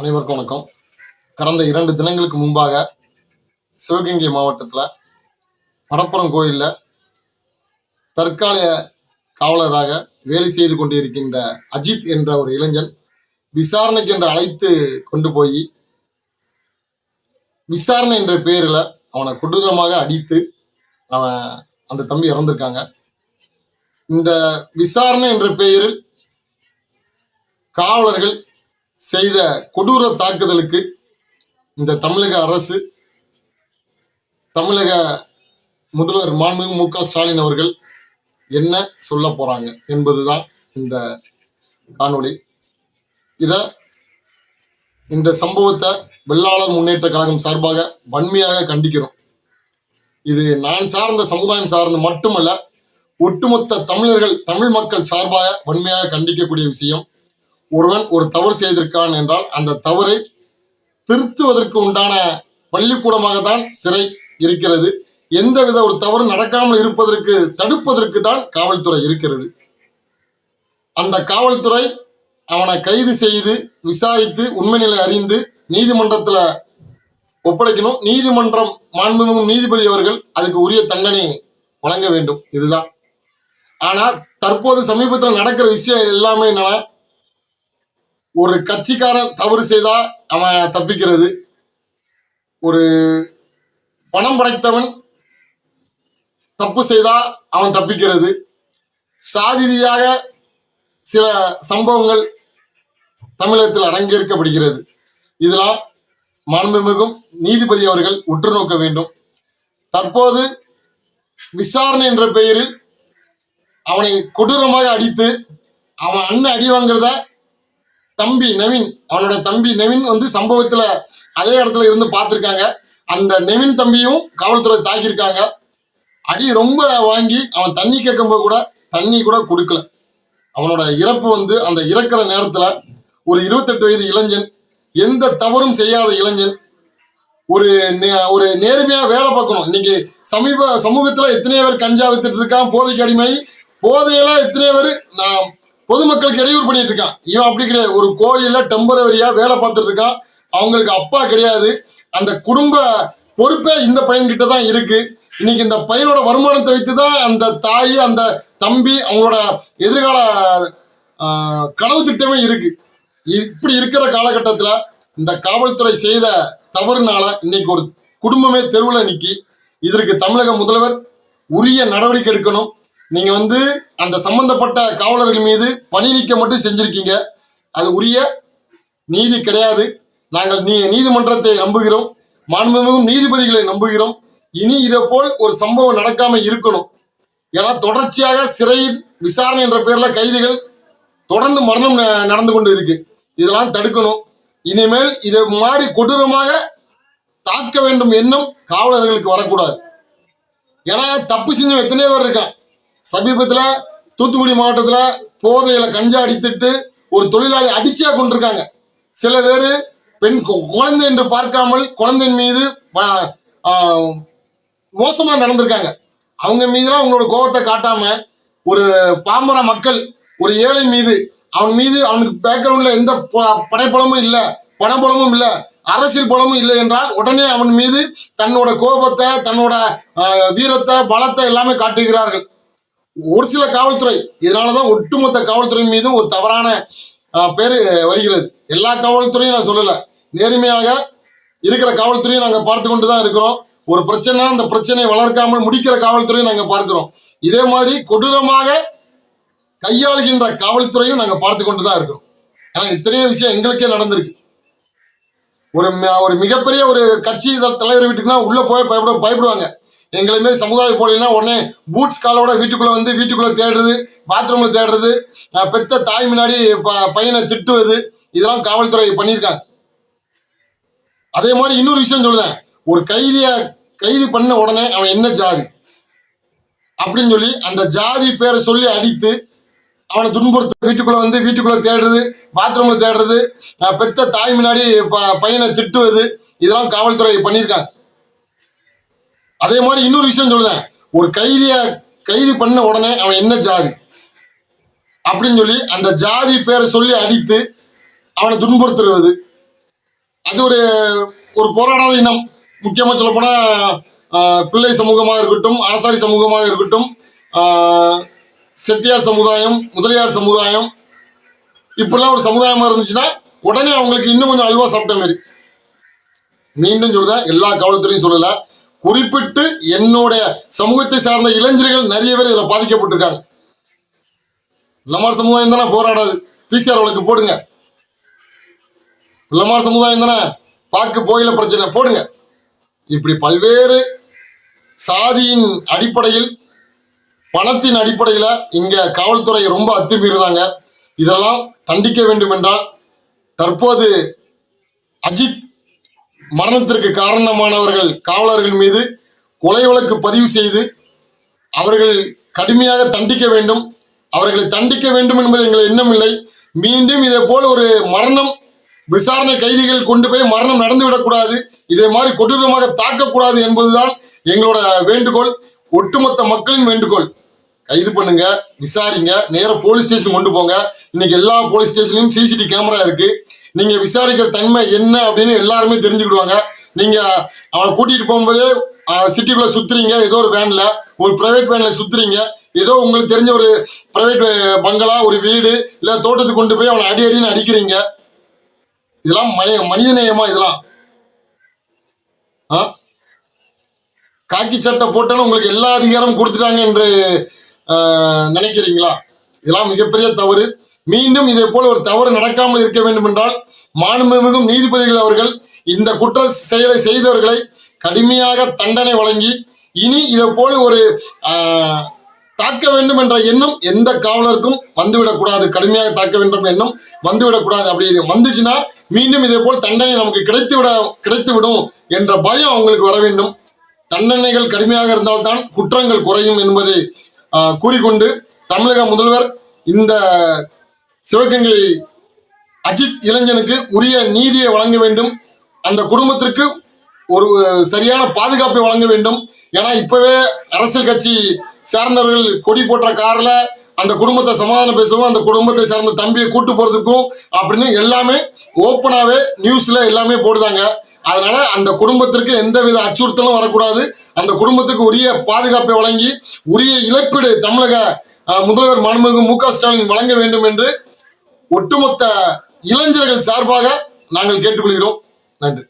அனைவருக்கும் வணக்கம். கடந்த இரண்டு தினங்களுக்கு முன்பாக சிவகங்கை மாவட்டத்தில் மடப்புறம் கோயிலில் தற்காலிக காவலராக வேலை செய்து கொண்டிருக்கின்ற அஜித் என்ற ஒரு இளைஞன் விசாரணைக்கு என்று அழைத்து கொண்டு போய் விசாரணை என்ற பெயரில் அவனை கொடூரமாக அடித்து அவன் அந்த தம்பி இறந்திருக்காங்க. இந்த விசாரணை என்ற பெயரில் காவலர்கள் செய்த கொடூர தாக்குதலுக்கு இந்த தமிழக அரசு தமிழக முதல்வர் மாண்புமிகு மு க ஸ்டாலின் அவர்கள் என்ன சொல்ல போறாங்க என்பதுதான் இந்த காணொளி. இத இந்த சம்பவத்தை வெள்ளாளர் முன்னேற்ற கழகம் சார்பாக வன்மையாக கண்டிக்கிறோம். இது நான் சார்ந்த சமுதாயம் சார்ந்து மட்டுமல்ல ஒட்டுமொத்த தமிழர்கள் தமிழ் மக்கள் சார்பாக வன்மையாக கண்டிக்கக்கூடிய விஷயம். ஒருவன் ஒரு தவறு செய்திருக்கான் என்றால் அந்த தவறை திருத்துவதற்கு உண்டான பள்ளிக்கூடமாக தான் சிறை இருக்கிறது. எந்தவித ஒரு தவறு நடக்காமல் இருப்பதற்கு தடுப்பதற்கு தான் காவல்துறை இருக்கிறது. அந்த காவல்துறை அவனை கைது செய்து விசாரித்து உண்மை நிலை அறிந்து நீதிமன்றத்தில் ஒப்படைக்கணும். நீதிமன்றம் மாண்புமிகு நீதிபதி அவர்கள் அதுக்கு உரிய தண்டனை வழங்க வேண்டும். இதுதான். ஆனால் தற்போது சமீபத்தில் நடக்கிற விஷயம் எல்லாமே என்னன்னா ஒரு கட்சிக்காரன் தவறு செய்தா அவன் தப்பிக்கிறது. ஒரு பணம் படைத்தவன் தப்பு செய்தா அவன் தப்பிக்கிறது. சாதி ரீதியாக சில சம்பவங்கள் தமிழகத்தில் அரங்கேற்கப்படுகிறது. இதெல்லாம் மாண்புமிகும் நீதிபதி அவர்கள் உற்று நோக்க வேண்டும். தற்போது விசாரணை என்ற பெயரில் அவனை கொடூரமாக அடித்து அவன் அண்ணன் அடி வாங்குறத தம்பி நவீன் அவனோட தம்பி நவீன் வந்து சம்பவத்துல அதே இடத்துல இருந்து பார்த்துருக்காங்க. அந்த நவீன் தம்பியும் காவல்துறை தாக்கியிருக்காங்க. அடி ரொம்ப வாங்கி அவன் தண்ணி கேட்கும்போது கூட தண்ணி கூட கொடுக்கல. அவனோட இறப்பு வந்து அந்த இறக்குற நேரத்துல ஒரு இருபத்தெட்டு வயது இளைஞன் எந்த தவறும் செய்யாத இளைஞன் ஒரு நே- ஒரு நேர்மையா வேலை பார்க்கணும். இன்னைக்கு சமீப சமூகத்துல எத்தனையோ பேர் கஞ்சா வித்துட்டு இருக்கான் போதைக்கு அடிமை. போதையெல்லாம் எத்தனையோ பேர் நான் பொதுமக்களுக்கு இடையூறு பண்ணிட்டு இருக்கான். இவன் அப்படி கிடையாது. ஒரு கோயிலில் டெம்பரவரியா வேலை பார்த்துட்டு இருக்கான். அவங்களுக்கு அப்பா கிடையாது. அந்த குடும்ப பொறுப்பே இந்த பையன்கிட்ட தான் இருக்கு. இன்னைக்கு இந்த பையனோட வருமானத்தை வைத்து தான் அந்த தாய் அந்த தம்பி அவங்களோட எதிர்கால கனவு திட்டமே இருக்கு. இப்படி இருக்கிற காலகட்டத்தில் இந்த காவல்துறை செய்த தவறுனால இன்னைக்கு ஒரு குடும்பமே தெருவில் நிற்கி இதற்கு தமிழக முதல்வர் உரிய நடவடிக்கை எடுக்கணும். நீங்க வந்து அந்த சம்பந்தப்பட்ட காவலர்கள் மீது பணி நீக்கம் மட்டும் செஞ்சிருக்கீங்க. அது உரிய நீதி கிடையாது. நாங்கள் நீ நீதிமன்றத்தை நம்புகிறோம். மாண்புமிகும் நீதிபதிகளை நம்புகிறோம். இனி இதை போல் ஒரு சம்பவம் நடக்காம இருக்கணும். ஏன்னா தொடர்ச்சியாக சிறையின் விசாரணை என்ற பேர்ல கைதிகள் தொடர்ந்து மரணம் ந- நடந்து கொண்டு இருக்கு. இதெல்லாம் தடுக்கணும். இனிமேல் இதை மாதிரி கொடூரமாக தாக்க வேண்டும் எண்ணம் காவலர்களுக்கு வரக்கூடாது. ஏன்னா தப்பு செஞ்சவன் எத்தனையோ பேர் இருக்கான். சமீபத்தில் தூத்துக்குடி மாவட்டத்தில் போதையில கஞ்சா அடித்துட்டு ஒரு தொழிலாளி அடிச்சே கொண்டிருக்காங்க. சில பேர் பெண் குழந்தை என்று பார்க்காமல் குழந்தையின் மீது மோசமாக மோசமா நடந்திருக்காங்க. அவங்க மீதுலாம் அவங்களோட கோபத்தை காட்டாம ஒரு பாமர மக்கள் ஒரு ஏழை மீது அவன் மீது அவனுக்கு பேக்ரவுண்ட்ல எந்த ப- படைப்பலமும் இல்லை பணபலமும் இல்லை அரசியல் பலமும் இல்லை என்றால் உடனே அவன் மீது தன்னோட கோபத்தை தன்னோட வீரத்தை பலத்தை எல்லாமே காட்டுகிறார்கள். ஒரு சில காவல்துறை இதனாலதான் ஒட்டுமொத்த காவல்துறை மீதும் ஒரு தவறான பேர் பேரு வருகிறது. எல்லா காவல்துறையும் நான் சொல்லல. நேர்மையாக இருக்கிற காவல்துறையும் நாங்க பார்த்து கொண்டு தான் இருக்கிறோம். ஒரு பிரச்சனை அந்த பிரச்சனையை வளர்க்காமல் முடிக்கிற காவல்துறையும் நாங்க பார்க்கிறோம். இதே மாதிரி கொடூரமாக கையாளுகின்ற காவல்துறையும் நாங்க பார்த்து கொண்டு தான் இருக்கிறோம். ஏன்னா இத்தனையோ விஷயம் எங்களுக்கே நடந்திருக்கு. ஒரு ம- ஒரு மிகப்பெரிய ஒரு கட்சி தலைவர் வீட்டுக்குன்னா உள்ள போய் பயப்பட பயப்படுவாங்க. எங்களை மாரி சமுதாய போடலைன்னா உடனே பூட்ஸ் காலோட வீட்டுக்குள்ளே வந்து வீட்டுக்குள்ளே தேடுறது பாத்ரூமில் தேடுறது பெத்த தாய் முன்னாடி ப- பையனை திட்டுவது இதெல்லாம் காவல்துறை பண்ணியிருக்காங்க. அதே மாதிரி இன்னொரு விஷயம் சொல்லுதேன் ஒரு கைதியை கைது பண்ண உடனே அவன் என்ன ஜாதி? அப்படின்னு சொல்லி அந்த ஜாதி பேரை சொல்லி அடித்து அவனை துன்புறுத்த வீட்டுக்குள்ளே வந்து வீட்டுக்குள்ளே தேடுறது பாத்ரூமில் தேடுறது பெத்த தாய் முன்னாடி ப- பையனை திட்டுவது இதெல்லாம் காவல்துறை பண்ணியிருக்காங்க. அதே மாதிரி இன்னொரு விஷயம் சொல்லுதேன். ஒரு கைதிய கைது பண்ண உடனே அவன் என்ன ஜாதி? அப்படின்னு சொல்லி அந்த ஜாதி பேரை சொல்லி அடித்து அவனை துன்புறுத்துறது. அது ஒரு ஒரு போராடாத இனம். முக்கியமாக சொல்ல போனால் பிள்ளை சமூகமாக இருக்கட்டும் ஆசாரி சமூகமாக இருக்கட்டும் செட்டியார் சமுதாயம் முதலியார் சமுதாயம் இப்படிலாம் ஒரு சமுதாயமாக இருந்துச்சுன்னா உடனே அவங்களுக்கு இன்னும் கொஞ்சம் அல்வா சாப்பிட்ட மாதிரி மீண்டும் சொல்லுதேன் எல்லா காவல்துறையும் சொல்லலை. குறிப்பிட்டு என்னுடைய சமூகத்தை சார்ந்த இளைஞர்கள் நிறைய பேர் இதில் பாதிக்கப்பட்டிருக்காங்க. லமார் சமுதாயம் தானே போராடாது. பிசிஆர் வழக்கு போடுங்க. லமார் சமுதாயம் தானே பாக்கு போயில பிரச்சனை போடுங்க. இப்படி பல்வேறு சாதியின் அடிப்படையில் பணத்தின் அடிப்படையில் இங்கே காவல்துறை ரொம்ப அத்துமீறுதாங்க இதெல்லாம் தண்டிக்க வேண்டும் என்றால் தற்போது அஜித் மரணத்திற்கு காரணமானவர்கள் காவலர்கள் மீது கொலை வழக்கு பதிவு செய்து அவர்கள் கடுமையாக தண்டிக்க வேண்டும். அவர்களை தண்டிக்க வேண்டும் என்பது எங்கள் எண்ணம் இல்லை. மீண்டும் இதே போல் ஒரு மரணம் விசாரணை கைதிகள் கொண்டு போய் மரணம் நடந்துவிடக்கூடாது இதே மாதிரி கொடூரமாக தாக்கக்கூடாது என்பதுதான் எங்களோட வேண்டுகோள். ஒட்டுமொத்த மக்களின் வேண்டுகோள். கைது பண்ணுங்க விசாரிங்க நேரா போலீஸ் ஸ்டேஷன் கொண்டு போங்க. இன்னைக்கு எல்லா போலீஸ் ஸ்டேஷன்லையும் சிசிடிவி கேமரா இருக்கு. நீங்க விசாரிக்கிற தன்மை என்ன அப்படின்னு எல்லாருமே தெரிஞ்சுக்கிடுவாங்க. நீங்க அவனை கூட்டிட்டு போகும்போதே சிட்டிக்குள்ள சுத்துறீங்க ஏதோ ஒரு வேன்ல ஒரு பிரைவேட் வேன்ல சுத்துறீங்க ஏதோ உங்களுக்கு தெரிஞ்ச ஒரு பிரைவேட் பங்களா ஒரு வீடு இல்ல தோட்டத்துக்கு கொண்டு போய் அவனை அடி அடின்னு அடிக்கிறீங்க. இதெல்லாம் மனித மனிதநேயமா இதெல்லாம்? ஆ? காக்கி சட்டை போட்டோன்னு உங்களுக்கு எல்லா அதிகாரமும் கொடுத்துட்டாங்க என்று நினைக்கிறீங்களா? இதெல்லாம் மிகப்பெரிய தவறு. மீண்டும் இதே போல ஒரு தவறு நடக்காமல் இருக்க வேண்டும் என்றால் மாண்புமிகும் நீதிபதிகள் அவர்கள் இந்த குற்ற செயலை செய்தவர்களை கடுமையாக தண்டனை வழங்கி இனி இதை போல் ஒரு தாக்க வேண்டும் என்ற எண்ணம் எந்த காவலருக்கும் வந்துவிடக்கூடாது கடுமையாக தாக்க வேண்டும் எண்ணம் வந்துவிடக்கூடாது அப்படி வந்துச்சுன்னா மீண்டும் இதே போல் தண்டனை நமக்கு கிடைத்து விட கிடைத்து விடும் என்ற பயம் அவங்களுக்கு வர வேண்டும். தண்டனைகள் கடுமையாக இருந்தால்தான் குற்றங்கள் குறையும் என்பதை கூறிக்கொண்டு தமிழக முதல்வர் இந்த சிவகங்கை அஜித் இளைஞனுக்கு உரிய நீதியை வழங்க வேண்டும். அந்த குடும்பத்திற்கு ஒரு சரியான பாதுகாப்பை வழங்க வேண்டும். ஏன்னா இப்பவே அரசியல் கட்சி சார்ந்தவர்கள் கொடி போட்ட கார்ல அந்த குடும்பத்தை சமாதானம் பேசவும் அந்த குடும்பத்தை சார்ந்த தம்பியை கூட்டு போறதுக்கும் அப்படின்னு எல்லாமே ஓப்பனாவே நியூஸ்ல எல்லாமே போடுதாங்க. அதனால அந்த குடும்பத்திற்கு எந்தவித அச்சுறுத்தலும் வரக்கூடாது. அந்த குடும்பத்துக்கு உரிய பாதுகாப்பை வழங்கி உரிய இழப்பீடு தமிழக முதல்வர் மாண்புமிகு மு க ஸ்டாலின் வழங்க வேண்டும் என்று ஒட்டுமொத்த இளைஞர்கள் சார்பாக நாங்கள் கேட்டுக்கொள்கிறோம். நன்றி.